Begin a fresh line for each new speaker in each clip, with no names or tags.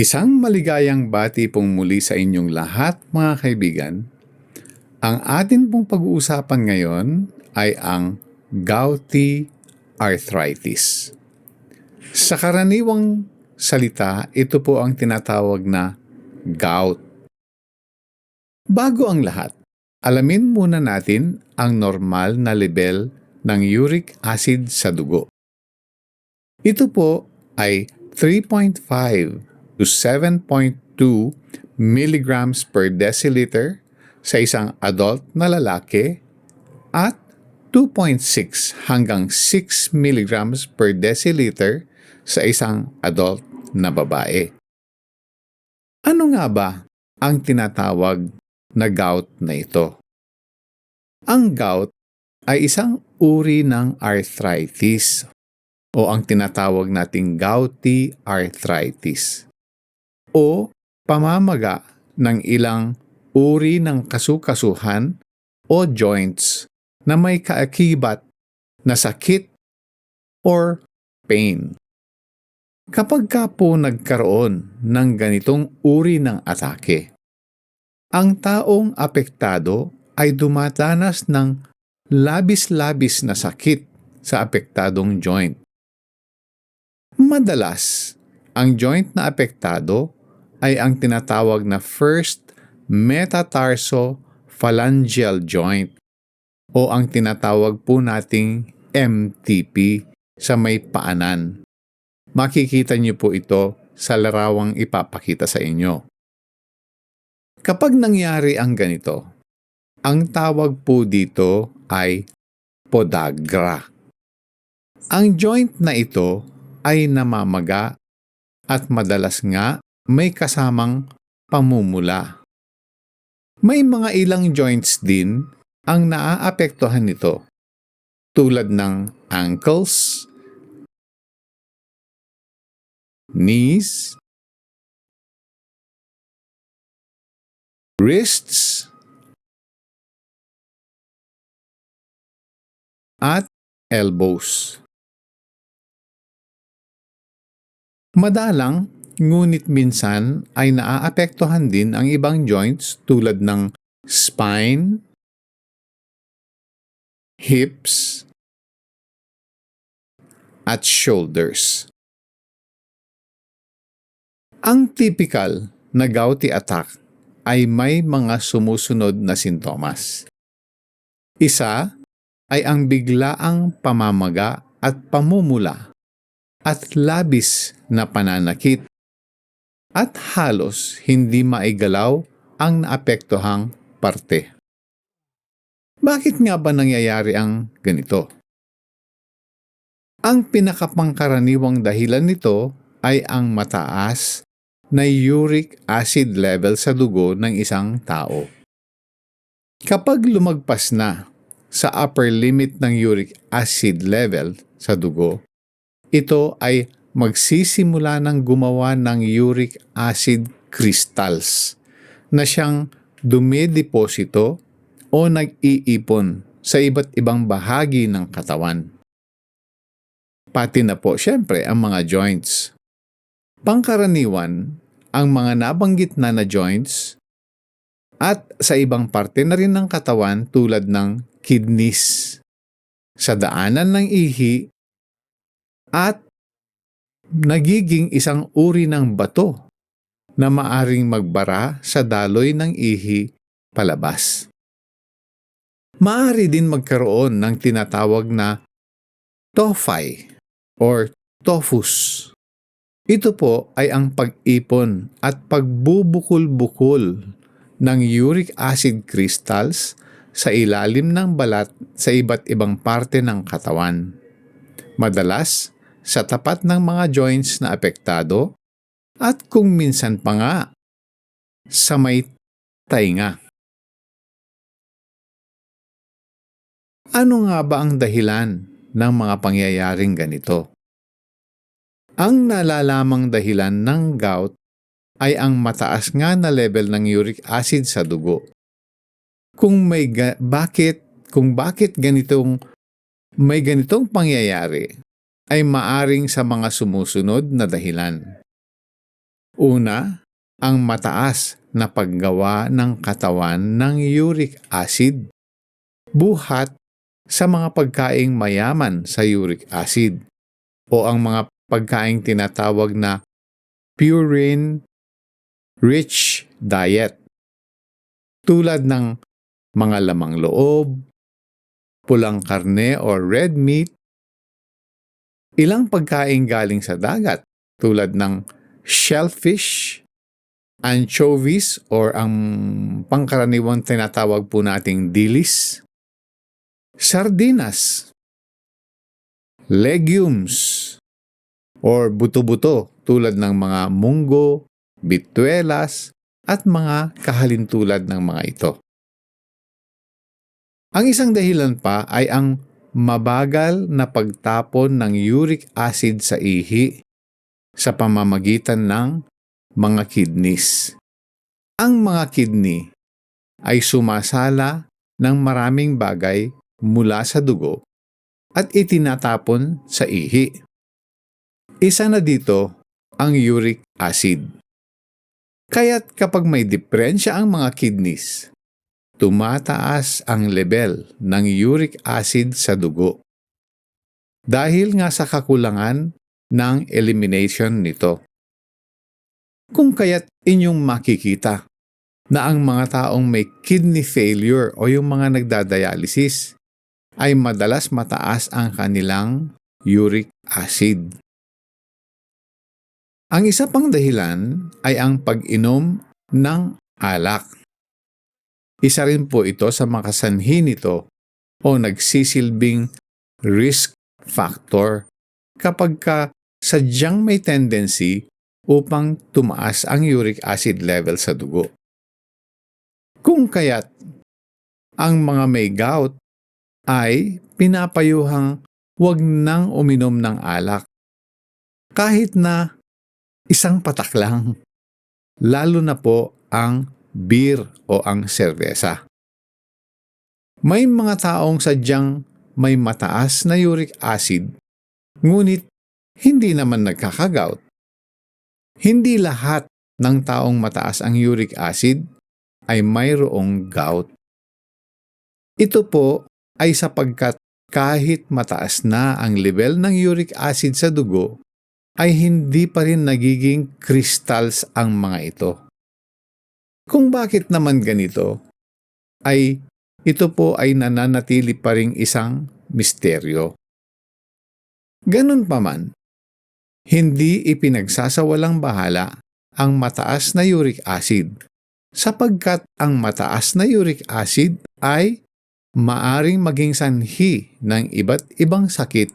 Isang maligayang bati pong muli sa inyong lahat mga kaibigan. Ang atin pong pag-uusapan ngayon ay ang gouty arthritis. Sa karaniwang salita, ito po ang tinatawag na gout. Bago ang lahat, alamin muna natin ang normal na level ng uric acid sa dugo. Ito po ay 3.5 to 7.2 milligrams per deciliter sa isang adult na lalaki at 2.6 hanggang 6 milligrams per deciliter sa isang adult na babae. Ano nga ba ang tinatawag na gout na ito? Ang gout ay isang uri ng arthritis o ang tinatawag nating gouty arthritis o pamamaga ng ilang uri ng kasukasuhan o joints na may kaakibat na sakit or pain. Kapag ka po nagkaroon ng ganitong uri ng atake, ang taong apektado ay dumadanas ng labis-labis na sakit sa apektadong joint. Madalas, ang joint na apektado ay ang tinatawag na first metatarsophalangeal joint o ang tinatawag po nating MTP sa may paanan. Makikita niyo po ito sa larawang ipapakita sa inyo. Kapag nangyari ang ganito, ang tawag po dito ay podagra. Ang joint na ito ay namamaga at madalas nga may kasamang pamumula. May mga ilang joints din ang naaapektuhan nito tulad ng ankles, knees, wrists, at elbows. Madalang, ngunit minsan ay naaapektuhan din ang ibang joints tulad ng spine, hips, at shoulders. Ang typical na gouty attack ay may mga sumusunod na sintomas. Isa ay ang biglaang pamamaga at pamumula at labis na pananakit at halos hindi maigalaw ang naapektuhang parte. Bakit nga ba nangyayari ang ganito? Ang pinakapangkaraniwang dahilan nito ay ang mataas na uric acid level sa dugo ng isang tao. Kapag lumagpas na sa upper limit ng uric acid level sa dugo, ito ay magsisimula ng gumawa ng uric acid crystals na siyang dumideposito o nag-iipon sa iba't ibang bahagi ng katawan. Pati na po siyempre ang mga joints. Pangkaraniwan, ang mga nabanggit na na joints at sa ibang parte na rin ng katawan tulad ng kidneys, sa daanan ng ihi at nagiging isang uri ng bato na maaring magbara sa daloy ng ihi palabas. Maari din magkaroon ng tinatawag na tophi or tophus. Ito po ay ang pag-ipon at pagbubukol-bukol ng uric acid crystals sa ilalim ng balat sa iba't ibang parte ng katawan. Madalas, sa tapat ng mga joints na apektado at kung minsan pa nga sa may tainga. Ano nga ba ang dahilan ng mga pangyayaring ganito? Ang nalalamang dahilan ng gout ay ang mataas nga na level ng uric acid sa dugo. Kung may ga- bakit kung bakit ganitong may ganitong pangyayari ay maaring sa mga sumusunod na dahilan. Una, ang mataas na paggawa ng katawan ng uric acid. Buhat sa mga pagkaing mayaman sa uric acid o ang mga pagkaing tinatawag na purine rich diet tulad ng mga lamang loob, pulang karne or red meat, ilang pagkain galing sa dagat tulad ng shellfish, anchovies or ang pangkaraniwang tinatawag po nating dilis, sardinas, legumes, or buto-buto tulad ng mga munggo, bituelas, at mga kahalintulad ng mga ito. Ang isang dahilan pa ay ang mabagal na pagtapon ng uric acid sa ihi sa pamamagitan ng mga kidneys. Ang mga kidney ay sumasala ng maraming bagay mula sa dugo at itinatapon sa ihi. Isa na dito ang uric acid. Kaya't kapag may diferensya ang mga kidneys, tumataas ang level ng uric acid sa dugo. Dahil nga sa kakulangan ng elimination nito. Kung kaya't inyong makikita na ang mga taong may kidney failure o yung mga nagdadialysis ay madalas mataas ang kanilang uric acid. Ang isa pang dahilan ay ang pag-inom ng alak. Isa rin po ito sa makasanhi nito o nagsisilbing risk factor kapag ka sadyang may tendency upang tumaas ang uric acid level sa dugo. Kung kaya't ang mga may gout ay pinapayuhang huwag nang uminom ng alak kahit na isang patak lang, lalo na po ang beer o ang serbesa. May mga taong sadyang may mataas na uric acid, ngunit hindi naman nagkakagout. Hindi lahat ng taong mataas ang uric acid ay mayroong gout. Ito po ay sapagkat kahit mataas na ang level ng uric acid sa dugo, ay hindi pa rin nagiging crystals ang mga ito. Kung bakit naman ganito, ay ito po ay nananatili pa ring isang misteryo. Ganun pa man, hindi ipinagsasawalang bahala ang mataas na uric acid sapagkat ang mataas na uric acid ay maaring maging sanhi ng iba't ibang sakit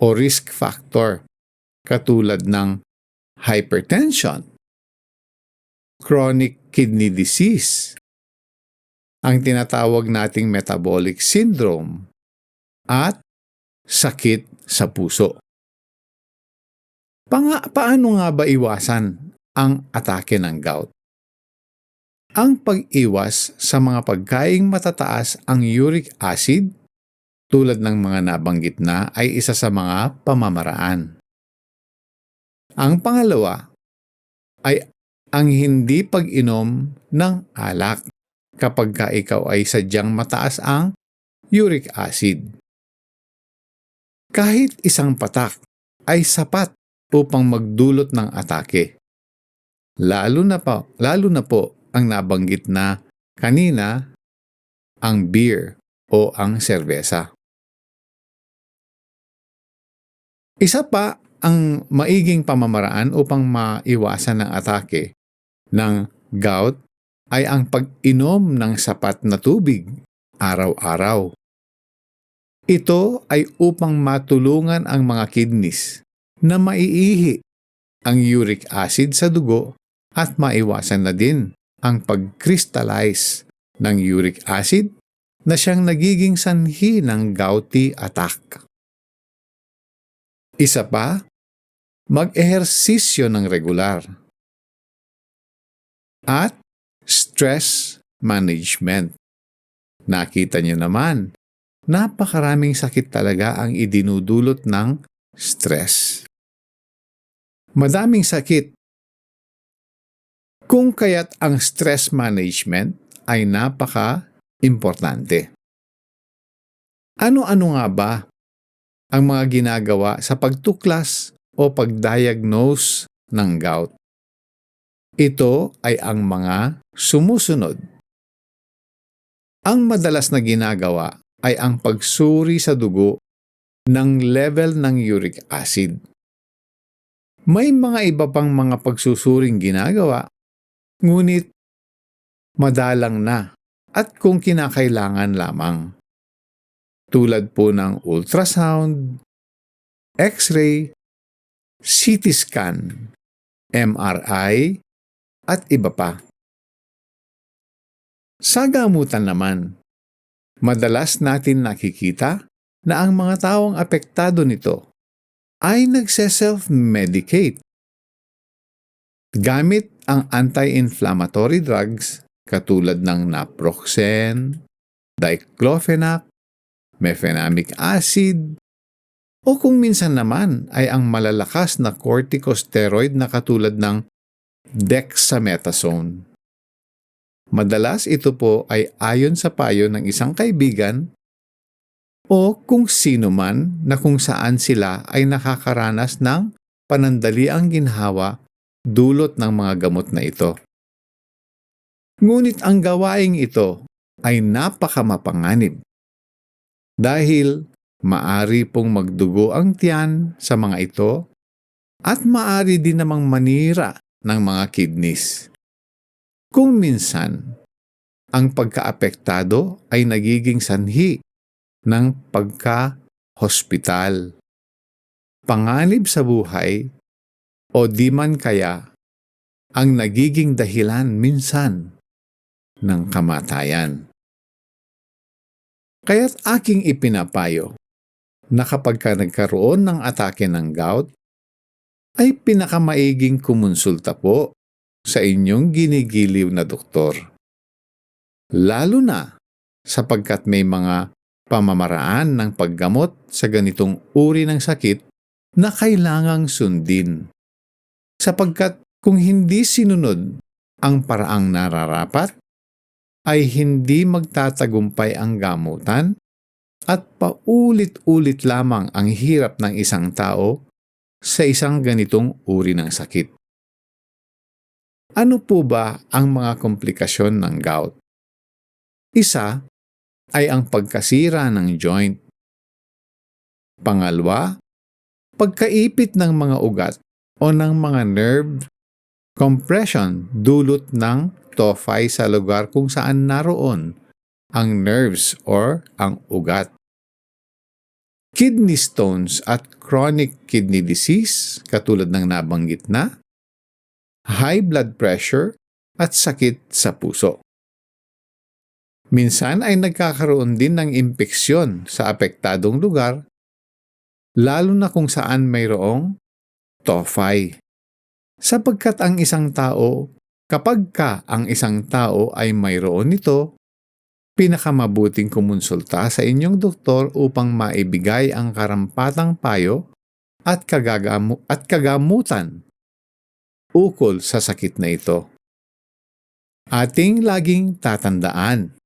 o risk factor katulad ng hypertension, chronic kidney disease, ang tinatawag nating metabolic syndrome, at sakit sa puso. Panga, paano nga ba iwasan ang atake ng gout? Ang pag-iwas sa mga pagkaing matataas ang uric acid tulad ng mga nabanggit na ay isa sa mga pamamaraan. Ang pangalawa ay ang hindi pag-inom ng alak kapag ka ikaw ay sadyang mataas ang uric acid. Kahit isang patak ay sapat upang magdulot ng atake. Lalo na po, lalo na po ang nabanggit na kanina ang beer o ang serbesa. Isa pa ang maiging pamamaraan upang maiwasan ng atake ng gout ay ang pag-inom ng sapat na tubig araw-araw. Ito ay upang matulungan ang mga kidneys na maiihi ang uric acid sa dugo at maiwasan na din ang pag-crystallize ng uric acid na siyang nagiging sanhi ng gouty attack. Isa pa, mag-ehersisyo ng regular. At stress management. Nakita niyo naman, napakaraming sakit talaga ang idinudulot ng stress. Madaming sakit Kung kaya't ang stress management ay napaka-importante. Ano-ano nga ba ang mga ginagawa sa pagtuklas o pagdiagnose ng gout? Ito ay ang mga sumusunod. Ang madalas na ginagawa ay ang pagsuri sa dugo ng level ng uric acid. May mga iba pang mga pagsusuring ginagawa, ngunit madalang na at kung kinakailangan lamang. Tulad po ng ultrasound, x-ray, CT scan, MRI, at iba pa. Sa gamutan naman, madalas natin nakikita na ang mga taong apektado nito ay nagse-self-medicate. Gamit ang anti-inflammatory drugs katulad ng naproxen, diclofenac, mefenamic acid, o kung minsan naman ay ang malalakas na corticosteroid na katulad ng dexamethasone. Madalas ito po ay ayon sa payo ng isang kaibigan o kung sino man na kung saan sila ay nakakaranas ng panandaliang ginhawa dulot ng mga gamot na ito. Ngunit ang gawaing ito ay napakamapanganib dahil maari pong magdugo ang tiyan sa mga ito at maari din namang manira ng mga kidneys. Kung minsan, ang pagkaapektado ay nagiging sanhi ng pagka-hospital, panganib sa buhay, o di man kaya ang nagiging dahilan minsan ng kamatayan. Kaya't aking ipinapayo na kapag ka nagkaroon ng atake ng gout, ay pinakamaiging kumonsulta po sa inyong ginigiliw na doktor. Lalo na sapagkat may mga pamamaraan ng paggamot sa ganitong uri ng sakit na kailangang sundin. Sapagkat kung hindi sinunod ang paraang nararapat, ay hindi magtatagumpay ang gamutan at paulit-ulit lamang ang hirap ng isang tao sa isang ganitong uri ng sakit. Ano po ba ang mga komplikasyon ng gout? Isa ay ang pagkasira ng joint. Pangalawa, pagkaipit ng mga ugat o ng mga nerve compression dulot ng tophi sa lugar kung saan naroon ang nerves or ang ugat. Kidney stones at chronic kidney disease katulad ng nabanggit na high blood pressure, at sakit sa puso. Minsan ay nagkakaroon din ng impeksyon sa apektadong lugar, lalo na kung saan mayroong tophi. Sapagkat ang isang tao, kapag ka ang isang tao ay mayroon nito, pinakamabuting kumonsulta sa inyong doktor upang maibigay ang karampatang payo at, kagagamu- at kagamutan ukol sa sakit na ito. Ating laging tatandaan,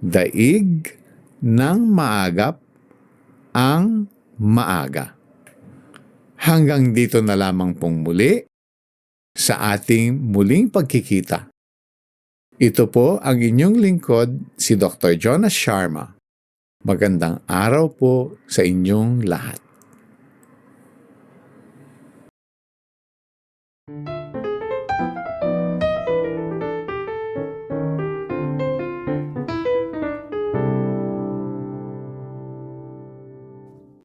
daig ng maagap ang maaga. Hanggang dito na lamang pong muli sa ating muling pagkikita. Ito po ang inyong lingkod, si Dr. Jonas Sharma. Magandang araw po sa inyong lahat.